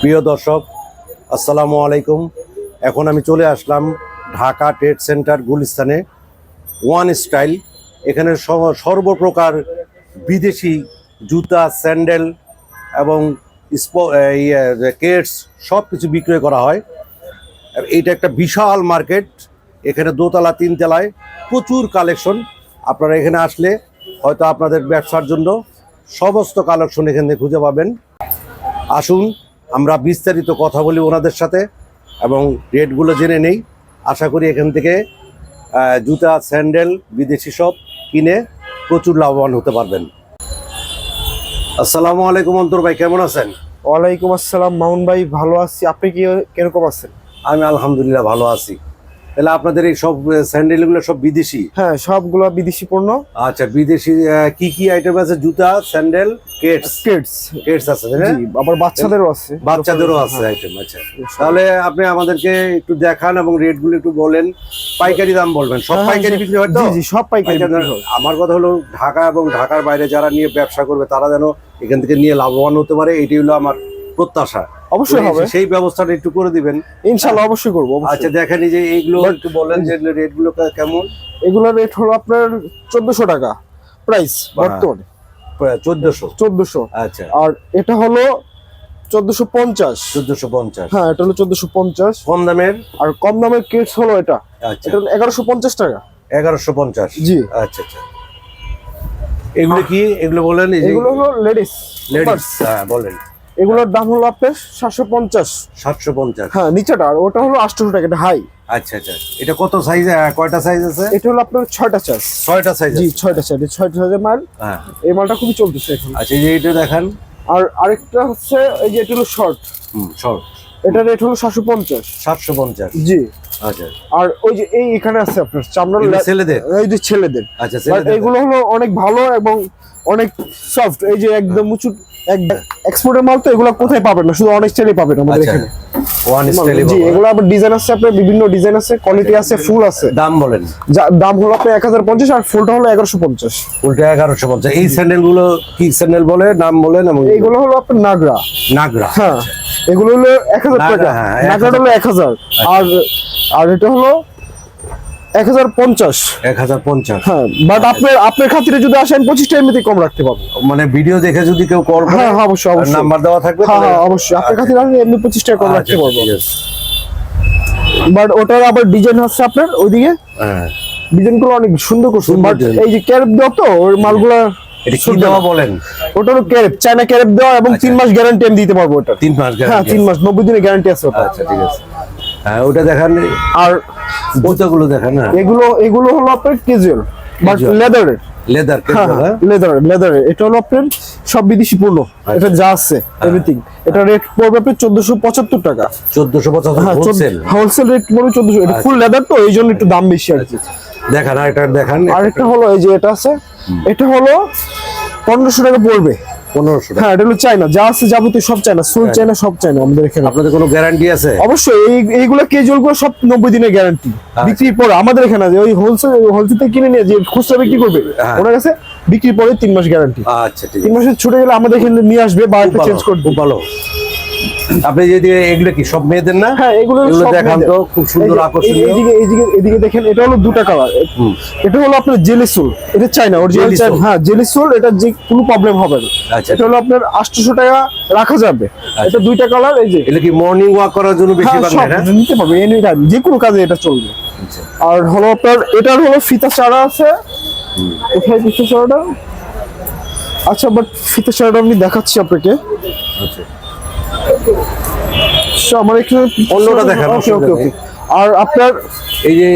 প্রিয় দর্শক, আসসালামু আলাইকুম। এখন আমি চলে আসলাম ঢাকা ট্রেড সেন্টার গুলিস্তানে। ওয়ান স্টাইল, এখানে সর্বপ্রকার বিদেশি জুতা, স্যান্ডেল এবং কেটস সব কিছু বিক্রয় করা হয়। এইটা একটা বিশাল মার্কেট, এখানে দোতলা, তিনতলায় প্রচুর কালেকশন। আপনারা এখানে আসলে হয়তো আপনাদের ব্যবসার জন্য সমস্ত কালেকশন এখানে খুঁজে পাবেন। আসুন আমরা বিস্তারিত কথা বলি ওনাদের সাথে এবং রেটগুলো জেনে নেই। আশা করি এখান থেকে জুতা স্যান্ডেল বিদেশি সব কিনে প্রচুর লাভবান হতে পারবেন। আসসালামু আলাইকুম অন্তর ভাই কেমন আছেন? ওয়ালাইকুম আসসালাম মামুন ভাই ভালো আছি। আপনি কি কীরকম আছেন? আমি আলহামদুলিল্লাহ ভালো আছি। তাহলে আপনাদের এই সব স্যান্ডেলগুলো সব বিদেশি? হ্যাঁ সবগুলো বিদেশি পণ্য। আচ্ছা বিদেশি কি কি আইটেম আছে? জুতা স্যান্ডেল কেটস কিডস কেটস আছে আবার বাচ্চাদেরও আছে। বাচ্চাদেরও আছে আইটেম আচ্ছা। তাহলে আপনি আমাদেরকে একটু দেখান এবং রেটগুলো একটু বলেন। পাইকারি দাম বলবেন। সব হ্যাঁ, পাইকারি বিক্রি হয় তো? জি সব পাইকারি পাইকারি আমার কথা হলো ঢাকা এবং ঢাকার বাইরে যারা নিয়ে ব্যবসা করবে তারা যেন এখান থেকে নিয়ে লাভবান হতে পারে এটি হলো আমার প্রত্যাশা। অবশ্যই হবে। সেই ব্যবস্থাটা একটু করে দিবেন। ইনশাআল্লাহ অবশ্যই করব। আচ্ছা দেখেন যে এইগুলো একটু বলেন যে রেটগুলো কেমন? এগুলোর রেট হলো আপনার চোদ্দশো টাকা প্রাইস বর্তমানে। চোদ্দশো। চোদ্দশো। আচ্ছা। আর এটা হলো চোদ্দশো পঞ্চাশ। চোদ্দশো পঞ্চাশ। হ্যাঁ এটা হলো চোদ্দশো পঞ্চাশ। কম দামের? আর কম দামের কিডস হলো এটা। আচ্ছা। এটা এগারোশো পঞ্চাশ টাকা। এগারোশো পঞ্চাশ। জি। আচ্ছা আচ্ছা। এগুলো কি? এগুলো বলেন এগুলো হলো লেডিস। লেডিস হ্যাঁ বলেন। এগুলোর দাম হলো আপনার সাতশো পঞ্চাশ। সাতশো পঞ্চাশ। হ্যাঁ নিচেটা আর ওটা হলো আটশোশো টাকা এটা হাই আচ্ছা আচ্ছা এটা কত সাইজ কয়টা সাইজ আছে? এটা হলো আপনার ছয়টা চার্জ ছয়টা সাইজ জি ছয়টা চার্জ ছয়টা চার্জের মাল। হ্যাঁ। এই মালটা খুবই চলতেছে এখন। আচ্ছা এই যে এটা দেখান। আর আরেকটা হচ্ছে এই যে এটা হলো শর্ট হুম শর্ট এটা রেট হলো সাতশো পঞ্চাশ। সাতশো পঞ্চাশ। জি। আচ্ছা। আর ওই যে এই এখানে আছে আপনার চামড়ার এগুলো ছেলেদের? এই যে ছেলেদের। আচ্ছা এইগুলো হলো অনেক ভালো এবং অনেক সফট এই যে একদম উঁচু এক্সপোর্টের মাল তো এগুলো কোথায় পাবেন না? শুধু অনেক ছেলে পাবেন আমাদের আচ্ছা এখানে। ওয়ান স্টাইলে জি এগুলো আবার ডিজাইন আছে আপনার বিভিন্ন ডিজাইন আছে কোয়ালিটি আছে ফুল আছে। দাম বলেন। দাম হলো আপনার এক হাজার পঞ্চাশ আর ফুলটা হলো এগারোশো পঞ্চাশ। উল্টে এগারোশো পঞ্চাশ। এই স্যান্ডেলগুলো কি স্যান্ডেল বলে নাম বলেন এবং এইগুলো হলো আপনার নাগরা নাগরা হ্যাঁ এগুলো হলো এক হাজার নাগরা, টাকা। হ্যাঁ, হলো এক হাজার। আর আর এটা হলো এক হাজার পঞ্চাশ। এক হাজার পঞ্চাশ। হ্যাঁ বাট আপনার আপনার খাতিরে যদি আসেন পঁচিশটা এমনিতে কম রাখতে পারব। মানে ভিডিও দেখে যদি কেউ কল করে হ্যাঁ হ্যাঁ অবশ্যই অবশ্যই। নাম্বার দেওয়া থাকবে হ্যাঁ হ্যাঁ অবশ্যই। আপনার খাতিরে আসলে এমনি পঁচিশ কম আচ্ছা, রাখতে পারব। বাট ওটার আবার ডিজাইন হচ্ছে আপনার ওইদিকে? হ্যাঁ। ডিজাইনগুলো অনেক সুন্দর করছে সুন্দর বাট design। এই যে দেওয়া তো মালগুলা এটা কি দেওয়া বলেন? ওটা হলো ক্যারেপ চায়না ক্যারেপ দেওয়া এবং তিন মাস গ্যারান্টি আমি দিতে পারব ওটা। তিন মাস হ্যাঁ তিন মাস নব্বই দিনের গ্যারান্টি আছে ওটা। আচ্ছা ঠিক আছে। হ্যাঁ ওটা দেখান। আর জুতাগুলো দেখান না এগুলো এগুলো হলো আপনার কেজুয়াল বাট। লেদারের লেদার হ্যাঁ হ্যাঁ লেদার লেদার এটা হলো আপনার সব বিদেশি পণ্য। আচ্ছা। এটা যা আছে এভরিথিং এটা রেট পড়বে আপনার চোদ্দশো পঁচাত্তর টাকা। চোদ্দশো পঁচাত্তর হ্যাঁ হোলসেল হোলসেল রেট পড়বে চোদ্দশো। এটা ফুল লেদার তো এই জন্য একটু দাম বেশি আর কি। দেখান আর এটা দেখান। আরেকটা হলো এই যে এটা আছে। এটা হলো পনেরোশো টাকা পড়বে। টাকা। হ্যাঁ এটা হলো চাইনা যা আছে যাবতীয় সব চাইনা সুল চাইনা সব চাইনা আমাদের এখানে। আপনাদের কোনো গ্যারান্টি আছে? অবশ্যই এই এইগুলো কেজুয়ালগুলো সব নব্বই দিনের গ্যারান্টি বিক্রির পর আমাদের এখানে ওই হোলসেল হোলসেল থেকে কিনে নিয়ে যে খুচরা বিক্রি করবে হ্যাঁ। ওনার কাছে বিক্রির পরে তিন মাস গ্যারান্টি আচ্ছা ঠিক মাসের ছুটে গেলে আমাদের এখানে নিয়ে আসবে বা চেঞ্জ করবে ভালো। আপনি যদি এগুলো কি সব মেয়েদের না? হ্যাঁ এগুলো দেখান তো খুব সুন্দর আকর্ষণীয়। এইদিকে এইদিকে এদিকে দেখেন এটা হলো দুটা কালার এটা হলো আপনার জেলি সুল এটা চাই না অরিজিনাল চাই হ্যাঁ জেলি সুল এটা যে কোনো প্রবলেম হবে না। আচ্ছা। এটা হলো আপনার আটশোশো টাকা রাখা যাবে। এটা দুইটা কালার এই যে এগুলো কি মর্নিং ওয়াক করার জন্য বেশি হ্যাঁ, সব না নিতে পারবে এনি টাইম যে কোনো কাজে এটা চলবে। আচ্ছা। আর হলো আপনার এটার হলো ফিতা চারা আছে। কোথায় ফিতা চারাটা। আচ্ছা বাট ফিতা চারাটা আমি দেখাচ্ছি আপনাকে। আচ্ছা। আমার এখানে অন্যটা দেখান, ওকে ওকে ওকে। আর আপনার এই যে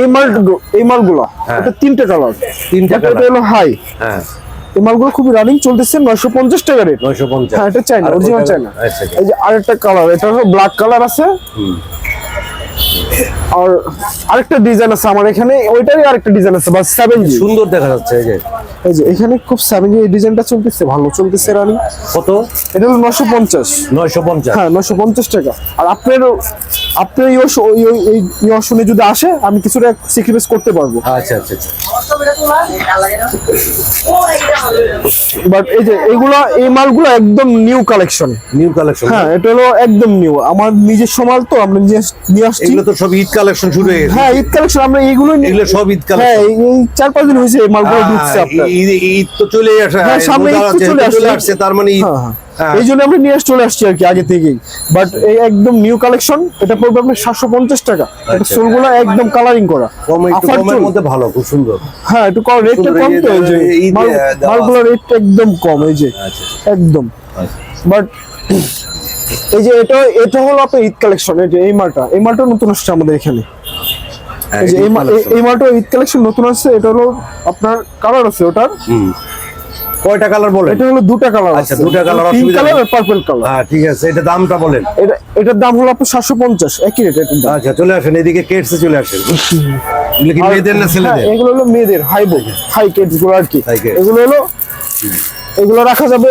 এই মাল এই মালগুলো হ্যাঁ। এটা তিনটে কালার। তিনটা কালার। হলো হাই। হ্যাঁ। এই মালগুলো খুবই রানিং চলতেছে নয়শো পঞ্চাশ টাকা রেট নয়শো পঞ্চাশ। হ্যাঁ এটা চাই না আর অরিজিনাল আচ্ছা আচ্ছা। এই যে আরেকটা কালার এটা হলো ব্ল্যাক কালার আছে। আর আরেকটা ডিজাইন আছে আমার এখানে ওইটারই আরেকটা ডিজাইন আছে বাস সেভেন জি সুন্দর দেখা যাচ্ছে এই যে। এই যে এখানে খুব সেভেন জি এই ডিজাইনটা চলতেছে ভালো চলতেছে রানি কত? এটা হলো নশো পঞ্চাশ। নয়শো পঞ্চাশ। হ্যাঁ নশো পঞ্চাশ টাকা। আর আপনার আপনি এই অস- এই- এই- এই এই অপশনে যদি আসে আমি কিছুটা স্যাক্রিফাইস করতে পারব। আচ্ছা আচ্ছা আচ্ছা। বাট এই যে এগুলা এই মালগুলো একদম নিউ কালেকশন নিউ কালেকশন হ্যাঁ এটা হলো একদম নিউ আমার নিজস্ব মাল তো আমরা নিয়ে আসছি। এগুলো তো সব ঈদ কালেকশন শুরু হয়ে গেছে। হ্যাঁ ঈদ কালেকশন আমরা এইগুলো এগুলো সব ঈদ হ্যাঁ কালেকশন এই এই চার পাঁচ দিন হয়েছে এই মালগুলো ঢুকছে আপনার। ঈদ ঈদ তো চলে আসে হ্যাঁ, সামনে ঈদ চলে আসছে। তার মানে হ্যাঁ, হ্যাঁ। হ্যাঁ। এই জন্য আমরা নিয়ে চলে আসছি আর কি আগে থেকেই। বাট এই একদম নিউ কালেকশন এটা পড়বে আপনার সাতশো পঞ্চাশ টাকা। এটা আচ্ছা। চুলগুলো একদম কালারিং করা। মধ্যে ভালো খুব সুন্দর। হ্যাঁ একটু কম রেটটা কম তো এই যে মালগুলোর রেটটা একদম কম এই যে। আচ্ছা। একদম। আচ্ছা। বাট এই যে এটা এটা হলো আপনার ঈদ কালেকশন এই যে এই মালটা। এই মালটা নতুন আসছে আমাদের এখানে। হ্যাঁ, এই যে এই মালটা ঈদ কালেকশন নতুন আসছে এটা হলো আপনার কালার আছে ওটার। কয়টা কালার বলেন? এটা হলো দুটা কালার আচ্ছা, দুটা পিঙ্ক অসুবিধা কালার আর পার্পল কালার হ্যাঁ ঠিক আছে এটা দামটা বলেন। এটা এটার দাম হলো আপনার সাতশো পঞ্চাশ একই রেট দাম। আচ্ছা চলে আসেন এদিকে কেটসে চলে আসেন। এগুলো কি মেয়েদের না হ্যাঁ, ছেলেদের এগুলো হলো মেয়েদের হাই বই হাই কেটসগুলো আর কি। এগুলো হলো এগুলো রাখা যাবে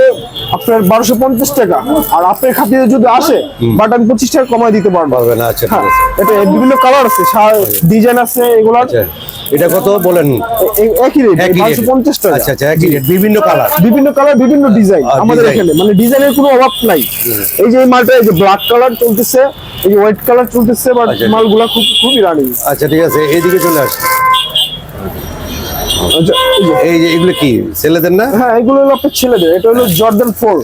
আপনার বারোশো পঞ্চাশ টাকা। আর আপনার খাতিরে যদি আসে বাটান পঁচিশ টাকা কমায় দিতে পারব পারবে না আচ্ছা ঠিক হ্যাঁ আছে। এটা বিভিন্ন কালার আছে ডিজাইন আছে এগুলো আচ্ছা। এটা কত বলেন? একই রেট। পঞ্চাশ টাকা আচ্ছা আচ্ছা একই rate, বিভিন্ন কালার বিভিন্ন কালার বিভিন্ন ডিজাইন আমাদের এখানে। মানে ডিজাইনের কোনো অভাব নাই। এই যে এই মালটা এই যে ব্ল্যাক কালার চলতেছে এই যে হোয়াইট কালার চলতেছে বাট আচ্ছা। মালগুলা খুব খুবই রানিং আচ্ছা ঠিক আছে এদিকে চলে আসেন আচ্ছা এই যে এই যে এগুলো কি ছেলেদের না? হ্যাঁ এগুলো হলো আপনার ছেলেদের এটা হলো জর্ডান ফোর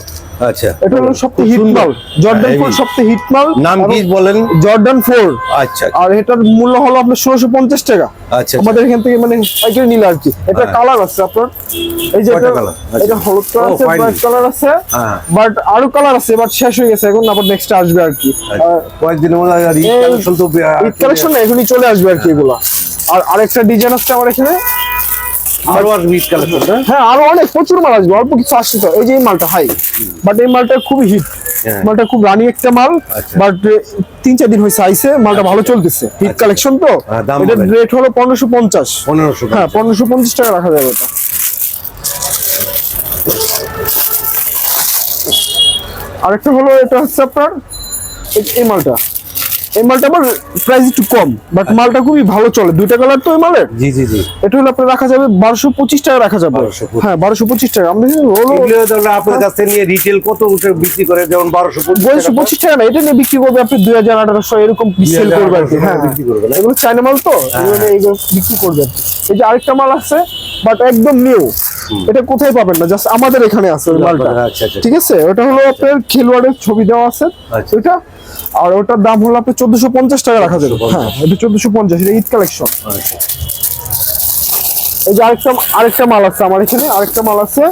আচ্ছা। এটা হলো সবথেকে হিট মাল। জর্ডান হ্যাঁ, ফোর হিট মাল। নাম কি বলেন? জর্ডান ফোর আচ্ছা আর এটার মূল্য হলো আপনার টাকা। আচ্ছা আমাদের এখান থেকে মানে পাইকারি নিলে আর কি। এটা হ্যাঁ। কালার আছে আপনার। এই যে এটা আচ্ছা। এটা হলুদ কালার আছে. ব্ল্যাক কালার আছে। হ্যাঁ। বাট আরও কালার আছে বাট শেষ হয়ে গেছে। এখন আবার নেক্সট আসবে আর কি। কয়েকদিনের মধ্যে আর ঈদ কালেকশন তো ঈদ কালেকশন এখনই চলে আসবে আর কি এগুলা। আর আরেকটা ডিজাইন আছে আমার এখানে। আর ঈদ কালেকশন হ্যাঁ আরও অনেক প্রচুর মাল আসবে অল্প কিছু আসছে তো এই যে এই মালটা হাই। বাট এই মালটা খুবই হিট হ্যাঁ। মালটা খুব রানি একটা মাল আচ্ছা। বাট তিন চার দিন হয়েছে আইসে মালটা ভালো চলতেছে। হিট কালেকশন তো হ্যাঁ, এটার রেট হলো পনেরোশো পঞ্চাশ। পনেরোশো হ্যাঁ পনেরোশো পঞ্চাশ টাকা রাখা যাবে এটা। আরেকটা হলো এটা হচ্ছে আপনার এই মালটা। এই মালটা আবার প্রাইস একটু কম বাট মালটা খুবই ভালো চলে। দুইটা কালার তো এই মালের? জি জি জি। এটা হলো আপনার রাখা যাবে বারোশো পঁচিশ টাকা রাখা যাবে। হ্যাঁ বারোশো পঁচিশ টাকা। আমরা আপনার কাছ নিয়ে রিটেল কত উঠে বিক্রি করে যেমন বারোশো বয়সে পঁচিশ টাকা না এটা নিয়ে বিক্রি করবে আপনি দুই হাজার আঠারোশো এরকম সেল করবে আর কি। হ্যাঁ। বিক্রি করবে না? এগুলো চাইনা মাল তো এগুলো নিয়ে এগুলো বিক্রি করবে এই যে আরেকটা মাল আছে বাট একদম নিউ এটা কোথায় পাবেন না? জাস্ট আমাদের এখানে আছে মালটা। আচ্ছা আচ্ছা। ঠিক আছে? ওটা হলো আপনার খেলোয়াড়ের ছবি দেওয়া আছে। আচ্ছা। ওইটা আর ওটার দাম হলো আপনার চোদ্দশো পঞ্চাশ টাকা রাখা যাবে। 1450 হ্যাঁ এটা চোদ্দশো পঞ্চাশ এটা ঈদ কালেকশন। এই যে আরেকটা আরেকটা মাল আছে আমার এখানে আরেকটা মাল আছে।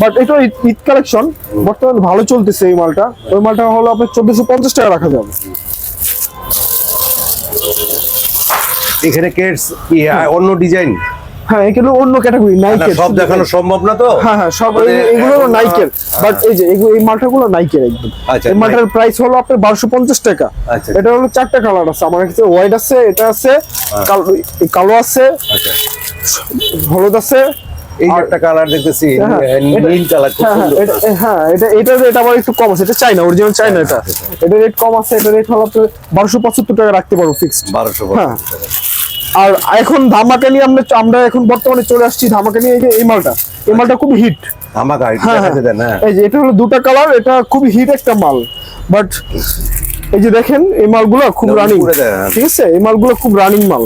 বাট এটা ঈদ- কালেকশন বর্তমানে ভালো চলতেছে এই মালটা। ওই মালটা হলো আপনার চোদ্দশো পঞ্চাশ টাকা রাখা যাবে। এখানে কেটস অন্য ডিজাইন হ্যাঁ এগুলো অন্য ক্যাটাগরি নাইকের সব দেখানো সম্ভব না তো? হ্যাঁ হ্যাঁ সব মানে এই- এগুলো নাইকের হ্যাঁ, বাট এই যে এই মালটা গুলো নাইকের একদম। আচ্ছা, এই মালটার প্রাইস হলো আপনার বারোশো পঞ্চাশ টাকা। আচ্ছা। এটা হলো চারটা কালার আছে। আমার কাছে হোয়াইট আছে এটা আছে কালো আছে আচ্ছা। হলুদ আছে। এই একটা কালার দেখতেছি হ্যাঁ, এটা- নীল কালার হ্যাঁ হ্যাঁ এটা- হ্যাঁ এটা আবার একটু কম আছে। এটা চাইনা অরিজিনাল চাইনা এটা। এটা রেট কম আছে এটা রেট হলো আপনার বারোশো পঁচাত্তর টাকা রাখতে পারব ফিক্সড বারোশো হ্যাঁ। আর এখন ধামাকা নিয়ে আমরা আমরা এখন বর্তমানে চলে আসছি ধামাকা নিয়ে এই মালটা। এই মালটা খুব হিট আমাকে হ্যাঁ হ্যাঁ। হ্যাঁ। এই যে এটা হলো দুটা কালার এটা খুব হিট একটা মাল। বাট এই যে দেখেন এই মালগুলো খুব রানিং। ঠিক আছে? এই মালগুলো খুব রানিং মাল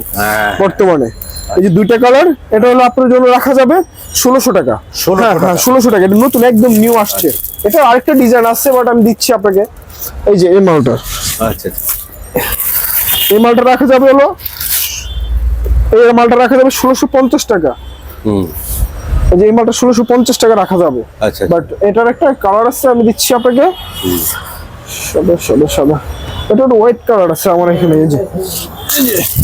বর্তমানে। এই যে দুইটা কালার এটা হলো আপনার জন্য রাখা যাবে ষোলোশো টাকা। 1600 টাকা। ষোলোশো টাকা। এটা নতুন একদম নিউ আসছে। এটা আরেকটা ডিজাইন আছে বাট আমি দিচ্ছি আপনাকে। এই যে এই মালটা। আচ্ছা আচ্ছা। এই মালটা রাখা যাবে হলো এই মালটা রাখা যাবে ষোলোশো পঞ্চাশ টাকা। যে এই মালটা ষোলোশো পঞ্চাশ টাকা রাখা যাবে। আচ্ছা বাট এটার একটা কালার আছে আমি দিচ্ছি আপনাকে। সাদা সাদা সাদা। এটা একটা হোয়াইট কালার আছে আমার এখানে এই যে।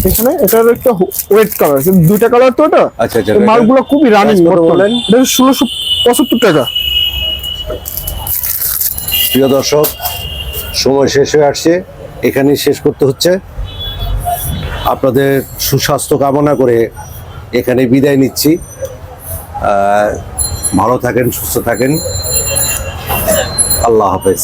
এখানে এটার একটা হোয়াইট কালার আছে। দুইটা কালার তো এটা? আচ্ছা, আচ্ছা, মালগুলো খুবই রানিং? বলেন। এটা ষোলোশো পঁচাত্তর টাকা। প্রিয় দর্শক সময় শেষ হয়ে আসছে। এখানেই শেষ করতে হচ্ছে। আপনাদের সুস্বাস্থ্য কামনা করে এখানে বিদায় নিচ্ছি। ভালো থাকেন সুস্থ থাকেন। আল্লাহ হাফেজ।